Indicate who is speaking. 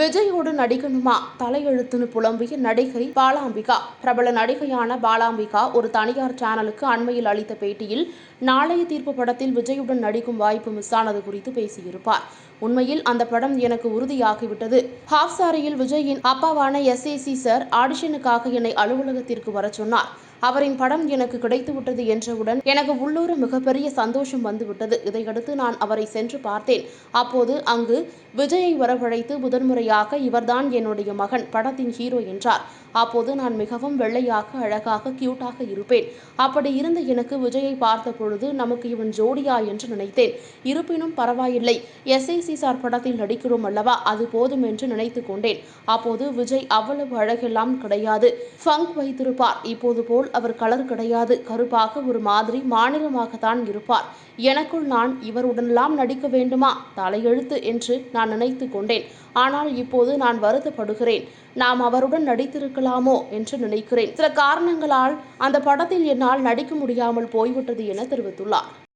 Speaker 1: விஜயோடு நடிக்கணுமா? தலையெழுத்துன்னு புலம்பிய நடிகை பாலாம்பிகா. பிரபல நடிகையான பாலாம்பிகா ஒரு தனியார் சேனலுக்கு அண்மையில் அளித்த பேட்டியில் நாளைய தீர்ப்பு படத்தில் விஜயுடன் நடிக்கும் வாய்ப்பு மிஸ் ஆனது குறித்து பேசியிருப்பார். உண்மையில் அந்த படம் எனக்கு உறுதியாகிவிட்டது. ஹாஃப் சாரியில் விஜயின் அப்பாவான எஸ்ஏசி சார் ஆடிஷனுக்காக என்னை அலுவலகத்திற்கு வரச் சொன்னார். அவரின் படம் எனக்கு கிடைத்துவிட்டது என்றவுடன் எனக்கு உள்ளூர மிகப்பெரிய சந்தோஷம் வந்துவிட்டது. இதையடுத்து நான் அவரை சென்று பார்த்தேன். அப்போது அங்கு விஜயை வரவழைத்து முதன்முறையாக இவர்தான் என்னுடைய மகன் படத்தின் ஹீரோ என்றார். அப்போது நான் மிகவும் வெள்ளையாக அழகாக கியூட்டாக இருப்பேன். அப்படி இருந்த எனக்கு விஜயை பார்த்த பொழுது நமக்கு இவன் ஜோடியா? என்று நினைத்தேன். இருப்பினும் பரவாயில்லை. எஸ்ஐசி சார் படத்தில் நடிக்கிறோம் அல்லவா? அது போதும் என்று நினைத்து கொண்டேன். அப்போது விஜய் அவ்வளவு அழகெல்லாம் கிடையாது. ஃபங்க் வைத்திருப்பார். இப்போது போல் அவர் கலர் கிடையாது. கருப்பாக ஒரு மாதிரி மாநிலமாகத்தான் இருப்பார். எனக்குள் நான் இவருடனெல்லாம் நடிக்க வேண்டுமா? தலையெழுத்து என்று நான் நினைத்து கொண்டேன். ஆனால் இப்போது நான் வருத்தப்படுகிறேன். நாம் அவருடன் நடித்திருக்கலாமோ என்று நினைக்கிறேன். சில காரணங்களால் அந்த படத்தில் என்னால் நடிக்க முடியாமல் போய்விட்டது என தெரிவித்துள்ளார்.